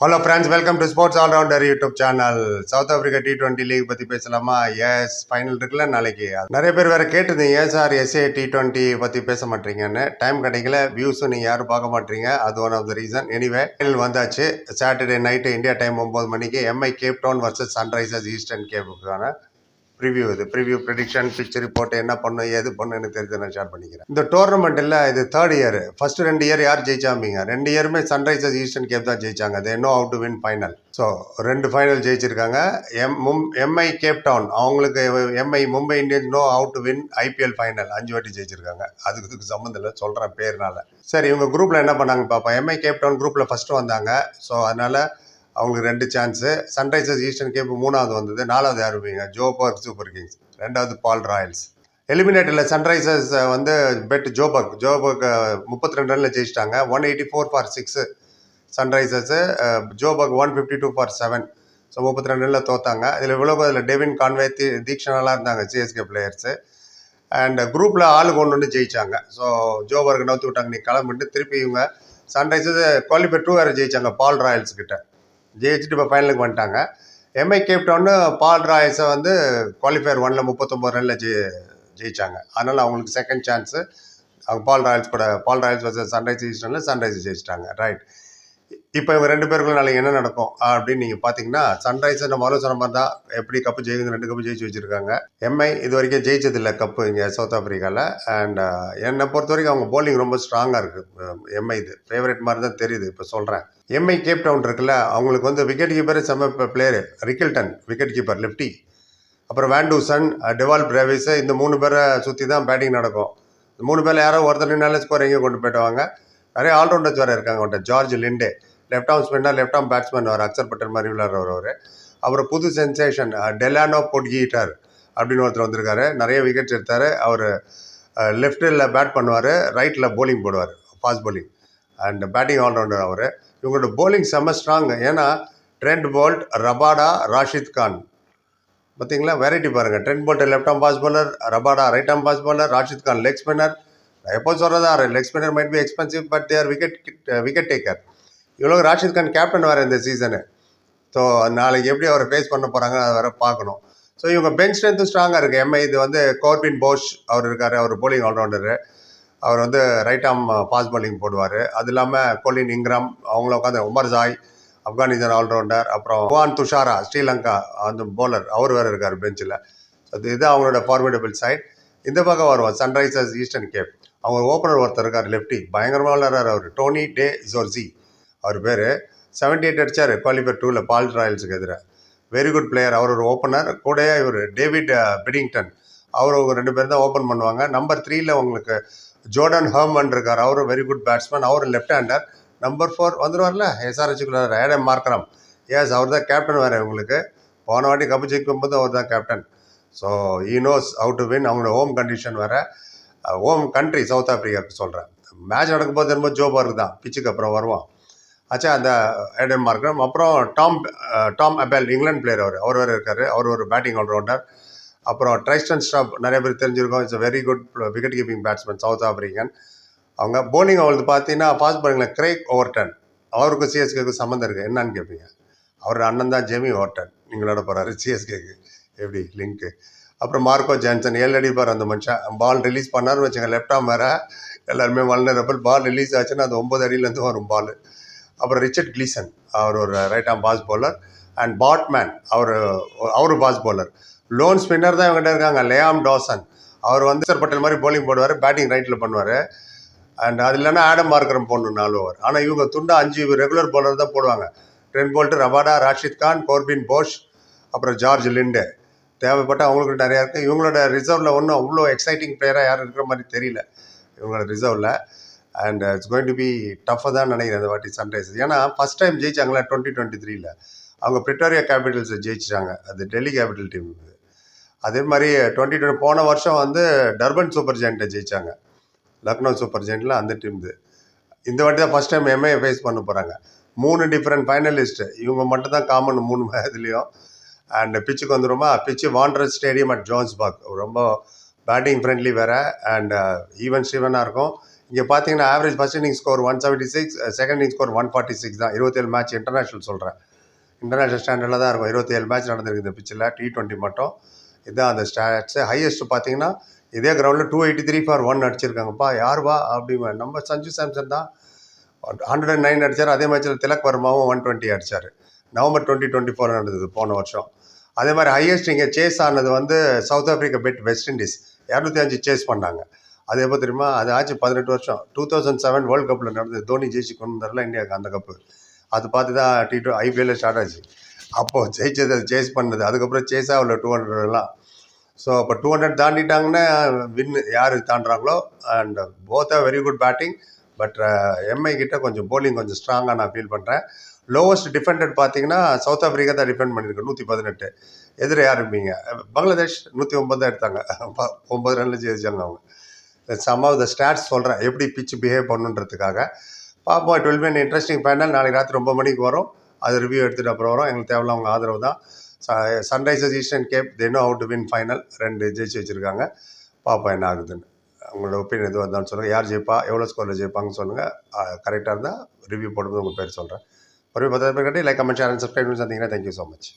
Hello friends welcome to sports allrounder YouTube channel South Africa T twenty league பற்றி பேசலாமா? S final இருக்குல்ல நாளைக்கு. நிறைய பேர் வேறு கேட்டிருந்தீங்க. ஏன் சார் எஸ்ஏ டி டுவெண்ட்டி பற்றி பேச மாட்டீங்கன்னு. டைம் கிடைக்கல. வியூஸும் நீங்கள் யாரும் பார்க்க மாட்டீங்க. அது one of the reason anyway final வந்தாச்சு. சாட்டர்டே நைட்டு இந்தியா டைம் ஒம்பது மணிக்கு MI Cape Town versus Sunrisers Eastern கேப்புக்கான preview இது. ப்ரிவ்யூ ப்ரிடிக்ஷன் பிக்சர் ரிப்போர்ட் என்ன பண்ணும் எது பண்ணுன்னு தெரிஞ்சு நான் ஷேர் பண்ணிக்கிறேன். இந்த டோர்னமெண்ட்டில் இது தேர்ட் இயர் ஃபர்ஸ்ட் ரெண்டு இயர் யார் ஜெயிச்சாமீங்க? ரெண்டு இயருமே சன்ரைசர்ஸ் ஈஸ்டர்ன் கேப் தான் ஜெயிச்சாங்க. அது என்ன out to win final so ரெண்டு ஃபைனல் ஜெயிச்சிருக்காங்க. எம் மும் எம்ஐ கேப் டவுன் அவங்களுக்கு MI Mumbai Indians no out to win IPL final அஞ்சு வாட்டி ஜெயிச்சிருக்காங்க. அதுக்கு இதுக்கு சம்மந்தம் இல்லை. சொல்கிறேன் பேர்னால. சரி இவங்க குரூப்பில் என்ன பண்ணாங்க பாப்பா எம்ஐ கேப் டவுன் குரூப்பில் ஃபஸ்ட்டு வந்தாங்க. ஸோ அதனால் அவங்களுக்கு ரெண்டு சான்ஸு சன்ரைசர்ஸ் ஈஸ்டர்ன் கேப் மூணாவது வந்தது. நாலாவது யாருப்பீங்க ஜோபர்க் சூப்பர் கிங்ஸ் ரெண்டாவது பால் ராயல்ஸ் எலிமினேட்டரில் சன்ரைசர்ஸ் வந்து பெட் ஜோபர்க் ஜோபர்க் முப்பத்தி ரெண்டு ரனில் ஜெயிச்சிட்டாங்க. One eighty four for six Sunrisers Joburg one fifty two for seven so முப்பத்தி ரெண்டு ரனில் தோத்தாங்க. இதில் இவ்வளோ அதில் டெவின் கான்வே தி தீக்ஷனெல்லாம் இருந்தாங்க சிஎஸ்கே பிளேயர்ஸு அண்ட் குரூப்பில் ஆளுக்கு ஒன்று ஒன்று ஜெயிச்சாங்க. ஸோ ஜோபர்க் நவுத்தி விட்டாங்க. நீ கிளம்பிட்டு திருப்பி இவங்க சன்ரைசர்ஸ் குவாலிஃபை டூ வேறு ஜெயிச்சாங்க பால் ராயல்ஸ் கிட்ட. ஜெயிச்சுட்டு இப்போ ஃபைனலுக்கு வந்துட்டாங்க. எம்ஐ கேப்டவுன்னு பால் ராயல்ஸை வந்து குவாலிஃபயர் ஒனில் முப்பத்தொம்போது ரனில் ஜெயி ஜெயிச்சாங்க. அதனால் அவங்களுக்கு செகண்ட் சான்ஸு அவங்க பால் ராயல்ஸ் கூட பால் ராயல்ஸ் வர்சஸ் சன்ரைஸ் ஈஸ்டர்னில் சன்ரைஸ் ஜெயிச்சிட்டாங்க. ரைட் இப்போ இவங்க ரெண்டு பேருக்குள்ள நாளைக்கு என்ன நடக்கும்? அப்படின்னு நீங்கள் பார்த்தீங்கன்னா சன்ரைசர் நம்ம முதல்ல சொன்ன மாதிரி தான் எப்படி கப்பு ஜெயிக்குது ரெண்டு கப்பு ஜெயிச்சு வச்சுருக்காங்க. எம்ஐ இது வரைக்கும் ஜெயிச்சதில்லை கப்பு இங்கே சவுத் ஆஃப்ரிக்காவில் அண்ட் என்னை பொறுத்த வரைக்கும் அவங்க போலிங் ரொம்ப ஸ்ட்ராங்காக இருக்குது எம்ஐ இது ஃபேவரட் மாதிரி தான் தெரியுது இப்போ சொல்கிறேன் எம்ஐ கேப் டவுன் இருக்குல்ல அவங்களுக்கு வந்து விக்கெட் கீப்பர் செம்ம player Rickelton wicket keeper lefty அப்புறம் வேண்டூசன் டெவால் பிரேவிஸு இந்த மூணு பேரை சுற்றி தான் பேட்டிங் நடக்கும். இந்த மூணு பேரில் யாரோ ஒருத்தர் நின்னாலே ஸ்கோர் எங்கேயும் கொண்டு போயிட்டுவாங்க நிறைய ஆல்ரவுண்டர்ஸ் வேறு இருக்காங்க அவன்கிட்ட George Linde. Left arm spinner left arm batsman அவர் அக்சர் பட்டர் மாதிரி விளையாடுறவர் அவர். அப்புறம் புது சென்சேஷன் டெலானோ பொட்கீட்டர் அப்படின்னு ஒருத்தர் வந்திருக்காரு. நிறைய விக்கெட்ஸ் எடுத்தார். அவர் லெஃப்ட்டில் பேட் பண்ணுவார் ரைட்டில் போலிங் போடுவார் fast bowling and batting allrounder அவர். இவங்களோட போலிங் செம்ம ஸ்ட்ராங் ஏன்னா Trent Boult Rabada Rashid Khan பார்த்தீங்களா வெரைட்டி பாருங்கள் Trent Boult left arm fast bowler Rabada right arm fast bowler Rashid Khan leg spinner எப்போ சொல்கிறதா leg spinner might be expensive but there wicket wicket taker இவ்வளோ Rashid Khan captain வேறு இந்த season so நாளைக்கு எப்படி அவரை ஃபேஸ் பண்ண போகிறாங்க அதை வேறு பார்க்கணும். ஸோ இவங்க பெஞ்ச் ஸ்ட்ரென்த்து ஸ்ட்ராங்காக இருக்குது எம்ஐ இது வந்து கோர்பின் போஷ் அவர் இருக்கார் அவர் போலிங் ஆல்ரவுண்டரு அவர் வந்து ரைட் ஆம் ஃபாஸ்ட் பாலிங் போடுவார். அது இல்லாமல் கொலின் இங்கிராம் அவங்கள உட்காந்து உமர் ஜாய் ஆப்கானிஸ்தான் ஆல்ரவுண்டர் அப்புறம் குவான் துஷாரா ஸ்ரீலங்கா அந்த போலர் அவர் வேறு இருக்கார் பெஞ்சில் அது இது அவங்களோட ஃபார்மிடபிள் சைட் இந்த பக்கம் வருவோம். சன்ரைசர்ஸ் ஈஸ்டர்ன் கேப் அவங்க ஓப்பனர் ஒருத்தர் இருக்கார் லெஃப்டி பயங்கரமாக விளையாடுறாரு அவர். டோனி டே ஜோர்ஜி அவர் பேர். செவன்டி எயிட் அடிச்சார் குவாலிஃபயர் டூவில் பால் ராயல்ஸுக்கு எதிராக வெரி குட் பிளேயர் அவர் ஒரு ஓப்பனர் கூட இவர் டேவிட் பிடிங்டன் அவர் ரெண்டு பேரும் தான் ஓப்பன் பண்ணுவாங்க நம்பர் த்ரீயில் உங்களுக்கு ஜோர்டன் ஹர்மன் இருக்கார். அவரும் வெரி குட் பேட்ஸ்மேன் அவர் லெஃப்ட் ஹேண்டர் நம்பர் ஃபோர் வந்துருவார்ல? எஸ்ஆர்ஹெச்சுக்குள்ள ஏடம் மார்க்கரம் எஸ் அவர் தான் கேப்டன் வேறு உங்களுக்கு. போன வாட்டி கப்பு ஜெயிக்கும் போது அவர் தான் captain so he knows out to win அவங்களோட ஹோம் கண்டிஷன் வேறு. ஓம் கண்ட்ரி சவுத் ஆஃப்ரிக்காவுக்கு சொல்கிறேன் மேட்ச் நடக்கும்போது என்னமோ ஜோபார்க் தான். பிச்சுக்கு அப்புறம் வருவான். ஆச்சா அந்த ஏடன் மார்க்கம் அப்புறம் Tom Tom Abell England player அவர். அவர் வேறு இருக்கார். அவர் ஒரு பேட்டிங் ஆல்ரவுண்டர் அப்புறம் ட்ரைஸ்டன் ஸ்டாப் நிறைய பேர் தெரிஞ்சிருக்கோம். It's very good wicket keeping batsman South African அவங்க போலிங் அவங்களுக்கு பார்த்தீங்கன்னா ஃபாஸ்ட் bowlingல கிரேக் ஓவர்டன் அவருக்கும் சிஎஸ்கேக்கு சம்மந்தம் இருக்குது என்னன்னு கேட்பீங்க அவர் அண்ணன் தான் ஜெமி ஓவர்டன் நீங்களோட போகிறாரு சிஎஸ்கேக்கு எப்படி? லிங்க்கு அப்புறம் மார்க்கோ ஜான்சன் ஏழு அடிப்பார் அந்த மனுஷன் பால் ரிலீஸ் பண்ணாருன்னு வச்சுங்க லெஃப்ட் ஆம் வேற. எல்லாருமே வல்னரபிள் பால் ரிலீஸ் ஆச்சுன்னா அது ஒம்பது அடியிலேருந்து வரும் பால். அப்புறம் ரிச்சர்ட் கிளீசன் அவர் ஒரு right arm fast bowler and batsman அவர் அவர் பாஸ் பவுலர் லோன் ஸ்பின்னர் தான் இவங்ககிட்ட இருக்காங்க லேயாம் டாசன் அவர் வந்து சர் பட்டேல் மாதிரி போலிங் போடுவார் பேட்டிங் ரைட்டில் பண்ணுவார். அண்ட் அது இல்லைன்னா ஆடம் மார்க்கரம் போடணும் நாலு ஓவர் ஆனால் இவங்க துண்டா அஞ்சு ரெகுலர் பவுலர் தான் போடுவாங்க. Trent Boult Rabada Rashid Khan Corbin Bosch அப்புறம் ஜார்ஜ் லிண்டே தேவைப்பட்ட அவங்களுக்கு நிறையா இருக்குது இவங்களோட ரிசர்வில் ஒன்றும் அவ்வளோ எக்ஸைட்டிங் பிளேயராக யாரும் இருக்கிற மாதிரி தெரியல. இவங்களோட ரிசர்வில் and it's going to be டஃப்பாக தான் நினைக்கிறேன் இந்த வாட்டி சன்ரைஸ் ஏன்னா ஃபஸ்ட் டைம் ஜெயிச்சாங்களா டுவெண்ட்டி டுவெண்ட்டி த்ரீல அவங்க பிரிட்டோரியா கேபிட்டல்ஸை ஜெயிச்சிட்டாங்க. அது டெல்லி கேபிட்டல் டீம் அதே மாதிரி டுவெண்ட்டி டுவெண்ட்டி போன வருஷம் வந்து டர்பன் சூப்பர் ஜெயிண்ட்டை ஜெயிச்சாங்க. லக்னோ சூப்பர் ஜெயிண்டில் அந்த டீம் இது. இந்த வாட்டி தான் ஃபஸ்ட் டைம் எம்ஏ ஃபேஸ் பண்ண போகிறாங்க மூணு டிஃப்ரெண்ட் ஃபைனலிஸ்ட்டு இவங்க மட்டும் தான் காமன் மூணு இதுலேயும். அண்ட் பிச்சுக்கு வந்துருமா? பிச்சு வாண்டர் ஸ்டேடியம் அட் ஜோன்ஸ்பாக் ரொம்ப பேட்டிங் ஃப்ரெண்ட்லி வேறு. அண்ட் ஈவன் ஸ்டீவனாக இருக்கும். இங்கே பார்த்தீங்கன்னா average first inning score one seventy six second inning score one forty six தான். இருபத்தேழு மேட்ச் இன்டர்நேஷனல் சொல்கிறேன் இன்டர்நேஷனல் ஸ்டாண்டர்டில் தான் இருக்கும். இருபத்தேழு மேட்ச் நடந்திருக்கு இந்த பிச்சில் டி டுவெண்ட்டி மட்டும். இதுதான் அந்த ஸ்டாட்ஸு ஹையஸ்ட் பார்த்தீங்கன்னா இதே கிரவுண்டில் two eighty three for one அடிச்சிருக்காங்கப்பா. யாருவா? அப்படி நம்ம சஞ்சு சாம்சன் தான். ஹண்ட்ரட் அண்ட் நைன் அடிச்சார். அதே மேட்ச்சில் திலக் வர்மாவும் ஒன் டுவெண்ட்டி அடிச்சார். நவம்பர் டுவெண்ட்டி டுவெண்ட்டி ஃபோர் நடந்தது போன வருஷம். அதே மாதிரி ஹையஸ்ட் இங்கே சேஸ் ஆனது வந்து South Africa beat West Indies இரநூத்தி அஞ்சு சேஸ் பண்ணாங்க. அது எப்போ தெரியுமா? அது ஆச்சு பதினெட்டு வருஷம். டூ தௌசண்ட் செவன் வேர்ல்டு கப்பில் நடந்தது. தோனி ஜெயிச்சு கொண்டு வரல இந்தியாவுக்கு அந்த கப்பு அது பார்த்து தான் டி டூ ஐபிஎல்ல ஸ்டார்ட் ஆச்சு. அப்போது ஜெயிச்சது அது சேஸ் பண்ணது. அதுக்கப்புறம் சேஸாக உள்ள டூ ஹண்ட்ரட்லாம் ஸோ அப்போ டூ ஹண்ட்ரட் தாண்டிட்டாங்கன்னா வின் யார் தாண்டுறாங்களோ? And both are very good batting but MI uh, கிட்ட கொஞ்சம் போலிங் கொஞ்சம் ஸ்ட்ராங்காக நான் ஃபீல் பண்ணுறேன் லோவஸ்ட் டிஃபெண்டட் பார்த்தீங்கன்னா சவுத் ஆஃப்ரிக்கா தான் டிஃபெண்ட் பண்ணியிருக்கு நூற்றி பதினெட்டு எதிர யார் இருப்பீங்க? பங்களாதேஷ் நூற்றி ஒம்பது தான் எடுத்தாங்க. ஒம்பது ரன்ல ஜெயிச்சாங்க அவங்க. சம் ஆஃப் த ஸ்டாட்ஸ் சொல்கிறேன் எப்படி பிச் பிஹேவ் பண்ணுன்றதுக்காக. பார்ப்போம் டுவெல் வில் இன்ட்ரெஸ்டிங் ஃபைனல் நாளைக்கு ராத்திரி ரொம்ப மணிக்கு வரும். அது ரிவ்யூ எடுத்துகிட்டு அப்புறம் வரும். எங்களுக்கு தேவையில்ல அவங்க ஆதரவு தான். சன்ரைசர்ஸ் ஈஸ்டர்ன் கேப் தென்னோ அவுட் வின் ஃபைனல் ரெண்டு ஜெயிச்சு வச்சுருக்காங்க. பார்ப்போம் என்ன ஆகுதுன்னு. உங்களோட ஒப்பீனியன் எதுவும் இருந்தாலும் சொல்லுங்கள் யார் ஜெயிப்பா எவ்வளோ ஸ்கோரில் ஜெயிப்பாங்கன்னு சொல்லுங்கள் கரெக்டாக இருந்தால் ரிவ்யூ போடும்போது உங்கள் பேர் சொல்கிறேன் ஒரு பத்து பேர் கட்டி like comment share and subscribe பண்ணி சந்திங்கன்னா தேங்க்யூ ஸோ மச்